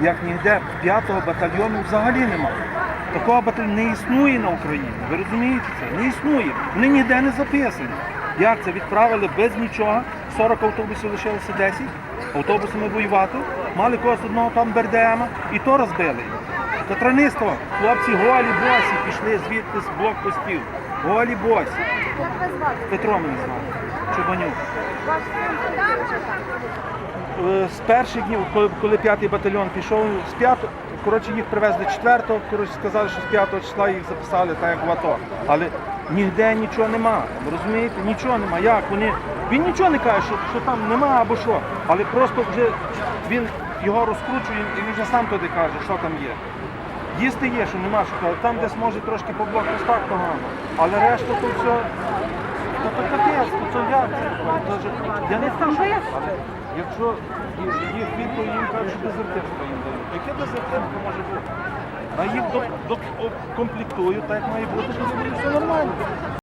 як ніде п'ятого батальйону взагалі немає. Такого батальйону не існує на Україні. Ви розумієте це? Не існує. Вони ніде не записані. Як це відправили без нічого? 40 автобусів лишилося 10 автобусами воювати. Мали когось одного там БРДМа і то розбили. Катраництво, хлопці голі босі пішли звідти з блокпостів. Голі босі. Як вас звати? Петро мене звати. Чубанюк. Ваш син солдат чи так? Е, З перших днів, коли, коли п'ятий батальйон пішов, з п'ятого, коротше, їх привезли четвертого, коротше, сказали, що з п'ятого числа їх записали так, як в АТО. Але ніде нічого нема. Розумієте? Нічого нема. Як вони. Він нічого не каже, що, що там нема або що. Але просто вже він його розкручує і він вже сам туди каже, що там є. Їсти є, що нема що. Там десь може трошки по блокпостах погано. Але решта то все. То то капець, то то це? То же- Я не але якщо їх- відповідь їм кажуть, що дезертирство їм дають. Яке дезертирство може бути? А їх комплектують, так як має бути, буде все нормально.